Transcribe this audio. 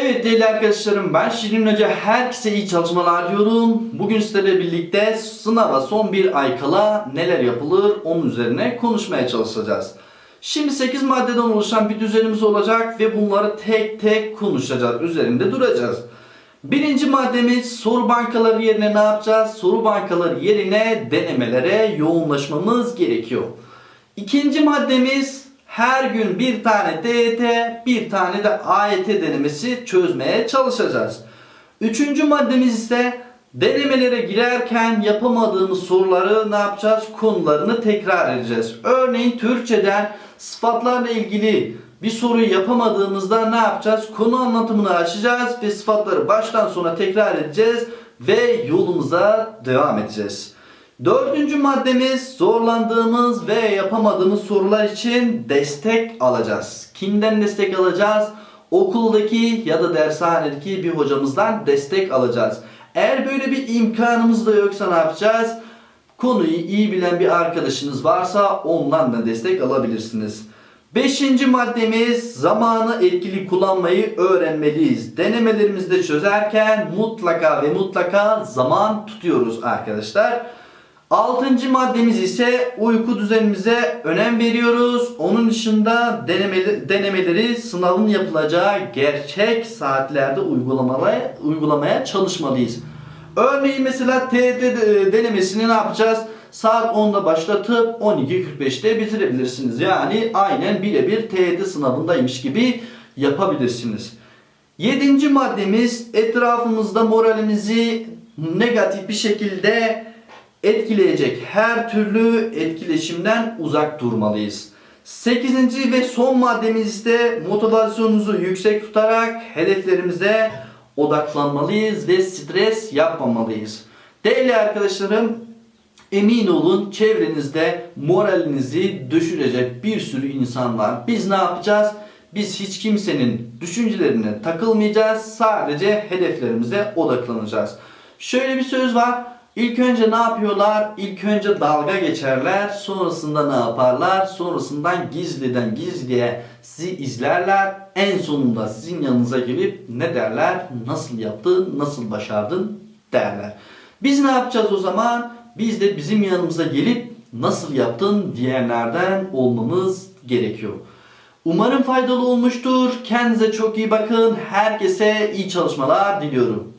Evet değerli arkadaşlarım ben Şirin Hoca herkese iyi çalışmalar diyorum. Bugün sizlerle birlikte sınava son bir ay kala neler yapılır onun üzerine konuşmaya çalışacağız. Şimdi 8 maddeden oluşan bir düzenimiz olacak ve bunları tek tek konuşacağız. Üzerinde duracağız. Birinci maddemiz soru bankaları yerine ne yapacağız? Soru bankaları yerine denemelere yoğunlaşmamız gerekiyor. İkinci maddemiz her gün bir tane TET, bir tane de AYT denemesi çözmeye çalışacağız. Üçüncü maddemiz ise denemelere girerken yapamadığımız soruları ne yapacağız? Konularını tekrar edeceğiz. Örneğin Türkçeden sıfatlarla ilgili bir soruyu yapamadığımızda ne yapacağız? Konu anlatımını açacağız ve sıfatları baştan sona tekrar edeceğiz ve yolumuza devam edeceğiz. Dördüncü maddemiz zorlandığımız ve yapamadığımız sorular için destek alacağız. Kimden destek alacağız? Okuldaki ya da dershanedeki bir hocamızdan destek alacağız. Eğer böyle bir imkanımız da yoksa ne yapacağız? Konuyu iyi bilen bir arkadaşınız varsa ondan da destek alabilirsiniz. Beşinci maddemiz zamanı etkili kullanmayı öğrenmeliyiz. Denemelerimizde çözerken mutlaka ve mutlaka zaman tutuyoruz arkadaşlar. Altıncı maddemiz ise uyku düzenimize önem veriyoruz. Onun dışında denemeli, denemeleri sınavın yapılacağı gerçek saatlerde uygulamaya, uygulamaya çalışmalıyız. Örneğin mesela TET de- denemesini ne yapacağız? Saat 10'da başlatıp 12.45'te bitirebilirsiniz. Yani aynen birebir TET sınavındaymış gibi yapabilirsiniz. Yedinci maddemiz etrafımızda moralimizi negatif bir şekilde etkileyecek her türlü etkileşimden uzak durmalıyız. Sekizinci ve son maddemiz ise motivasyonumuzu yüksek tutarak hedeflerimize odaklanmalıyız ve stres yapmamalıyız. Değerli arkadaşlarım emin olun çevrenizde moralinizi düşürecek bir sürü insan var. Biz ne yapacağız? Biz hiç kimsenin düşüncelerine takılmayacağız. Sadece hedeflerimize odaklanacağız. Şöyle bir söz var. İlk önce ne yapıyorlar? İlk önce dalga geçerler. Sonrasında ne yaparlar? Sonrasından gizliden gizliye sizi izlerler. En sonunda sizin yanınıza gelip ne derler? Nasıl yaptın? Nasıl başardın? derler. Biz ne yapacağız o zaman? Biz de bizim yanımıza gelip nasıl yaptın diyenlerden olmamız gerekiyor. Umarım faydalı olmuştur. Kendinize çok iyi bakın. Herkese iyi çalışmalar diliyorum.